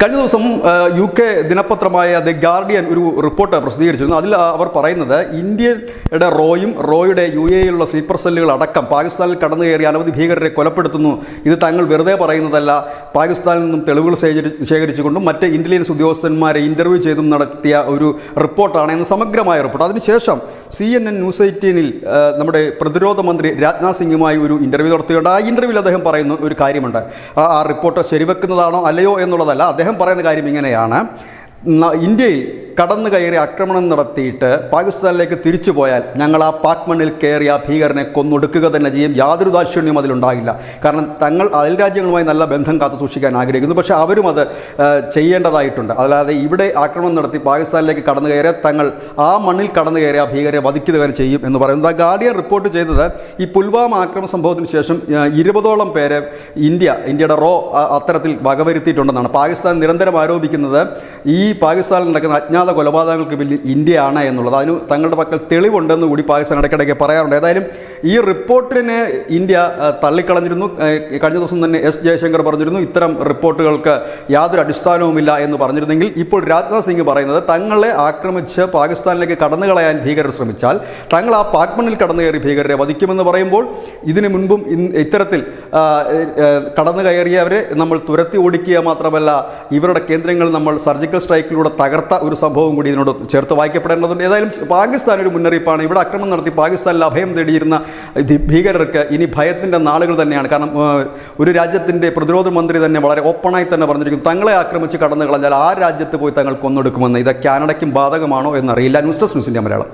കഴിഞ്ഞ ദിവസം U K ദിനപത്രമായ ദ ഗാർഡിയൻ ഒരു റിപ്പോർട്ട് പ്രസിദ്ധീകരിച്ചിരുന്നു. അതിൽ അവർ പറയുന്നത് ഇന്ത്യയുടെ റോയും റോയുടെ യു എയിലുള്ള സ്ലീപ്പർ സെല്ലുകൾ അടക്കം പാകിസ്ഥാനിൽ കടന്നു കയറി അനവധി ഭീകരരെ കൊലപ്പെടുത്തുന്നു. ഇത് താങ്കൾ വെറുതെ പറയുന്നതല്ല. പാകിസ്ഥാനിൽ നിന്നും തെളിവുകൾ ശേഖരിച്ചുകൊണ്ടും മറ്റ് ഇന്റലിജൻസ് ഉദ്യോഗസ്ഥന്മാരെ ഇന്റർവ്യൂ ചെയ്തും നടത്തിയ ഒരു റിപ്പോർട്ടാണ് എന്ന് സമഗ്രമായ റിപ്പോർട്ട്. അതിനുശേഷം സി എൻ എൻ ന്യൂസ് എയ്റ്റീനിൽ നമ്മുടെ പ്രതിരോധ മന്ത്രി രാജ്നാഥ് സിംഗുമായി ഒരു ഇന്റർവ്യൂ നടത്തിയുണ്ട് ആ ഇന്റർവ്യൂവിൽ അദ്ദേഹം പറയുന്ന ഒരു കാര്യമുണ്ട്. ആ റിപ്പോർട്ട് ശരിവെക്കുന്നതാണോ അല്ലയോ എന്നുള്ളതല്ല. അദ്ദേഹം പറയുന്ന കാര്യം ഇങ്ങനെയാണ്. ഇന്ത്യയിൽ കടന്നു കയറി ആക്രമണം നടത്തിയിട്ട് പാകിസ്ഥാനിലേക്ക് തിരിച്ചു പോയാൽ ഞങ്ങൾ ആ പാക് മണ്ണിൽ കയറി ആ ഭീകരനെ കൊന്നൊടുക്കുക തന്നെ ചെയ്യും. യാതൊരു ദാക്ഷിണ്യം അതിലുണ്ടാകില്ല കാരണം തങ്ങൾ അയൽ രാജ്യങ്ങളുമായി നല്ല ബന്ധം കാത്തു സൂക്ഷിക്കാൻ ആഗ്രഹിക്കുന്നു. പക്ഷേ അവരും അത് ചെയ്യേണ്ടതായിട്ടുണ്ട്. അല്ലാതെ ഇവിടെ ആക്രമണം നടത്തി പാകിസ്ഥാനിലേക്ക് കടന്നു കയറിയ തങ്ങൾ ആ മണ്ണിൽ കടന്നു കയറി ആ ഭീകരെ വധിക്കുക തന്നെ ചെയ്യും എന്ന് പറയുന്നത് ഗാർഡിയൻ റിപ്പോർട്ട് ചെയ്തത് ഈ പുൽവാമ ആക്രമണ സംഭവത്തിന് ശേഷം ഇരുപതോളം പേരെ ഇന്ത്യ ഇന്ത്യയുടെ റോ അത്തരത്തിൽ വകവരുത്തിയിട്ടുണ്ടെന്നാണ്. പാകിസ്ഥാൻ നിരന്തരം ആരോപിക്കുന്നത് ഈ പാകിസ്ഥാനിൽ നടക്കുന്ന അജ്ഞാത കൊലപാതകങ്ങൾക്ക് പിന്നിൽ ഇന്ത്യയാണ് എന്നുള്ളത്. അതിന് തങ്ങളുടെ പക്കൽ തെളിവുണ്ടെന്ന് കൂടി പാകിസ്ഥാൻ ഇടയ്ക്കിടയ്ക്ക് പറയാറുണ്ട്. ഏതായാലും ഈ റിപ്പോർട്ടിനെ ഇന്ത്യ തള്ളിക്കളഞ്ഞിരുന്നു. കഴിഞ്ഞ ദിവസം തന്നെ എസ് ജയശങ്കർ പറഞ്ഞിരുന്നു ഇത്തരം റിപ്പോർട്ടുകൾക്ക് യാതൊരു അടിസ്ഥാനവുമില്ല എന്ന് പറഞ്ഞിരുന്നെങ്കിൽ ഇപ്പോൾ രാജ്നാഥ് സിംഗ് പറയുന്നത് തങ്ങളെ ആക്രമിച്ച് പാകിസ്ഥാനിലേക്ക് കടന്നു കളയാൻ ഭീകരർ ശ്രമിച്ചാൽ തങ്ങൾ ആ പാക് മണ്ണിൽ കടന്നു കയറി ഭീകരരെ വധിക്കുമെന്ന് പറയുമ്പോൾ ഇതിനു മുൻപും ഇത്തരത്തിൽ കടന്നു കയറിയവരെ നമ്മൾ തുരത്തി ഓടിക്കുക മാത്രമല്ല ഇവരുടെ കേന്ദ്രങ്ങൾ നമ്മൾ സർജിക്കൽ സ്ട്രൈക്കിലൂടെ തകർത്ത ഒരു സംഭവം കൂടി ഇതിനോട് ചേർത്ത് വായിക്കപ്പെടേണ്ടതുണ്ട്. ഏതായാലും പാകിസ്ഥാൻ ഒരു മുന്നറിയിപ്പാണ്. ഇവിടെ ആക്രമണം നടത്തി പാകിസ്ഥാനിൽ അഭയം തേടിയിരുന്ന ഭീകരർക്ക് ഇനി ഭയത്തിന്റെ നാളുകൾ തന്നെയാണ്. കാരണം ഒരു രാജ്യത്തിന്റെ പ്രതിരോധ മന്ത്രി തന്നെ വളരെ ഓപ്പണായി തന്നെ പറഞ്ഞിരിക്കുന്നു. തങ്ങളെ ആക്രമിച്ച് കടന്നു കളഞ്ഞാൽ ആ രാജ്യത്ത് പോയി തങ്ങൾ കൊന്നൊടുക്കുമെന്ന്. ഇത് കാനഡയ്ക്കും ബാധകമാണോ എന്നറിയില്ല. ന്യൂസ് ഡെസ്ക് ന്യൂസിന്റെ മലയാളം.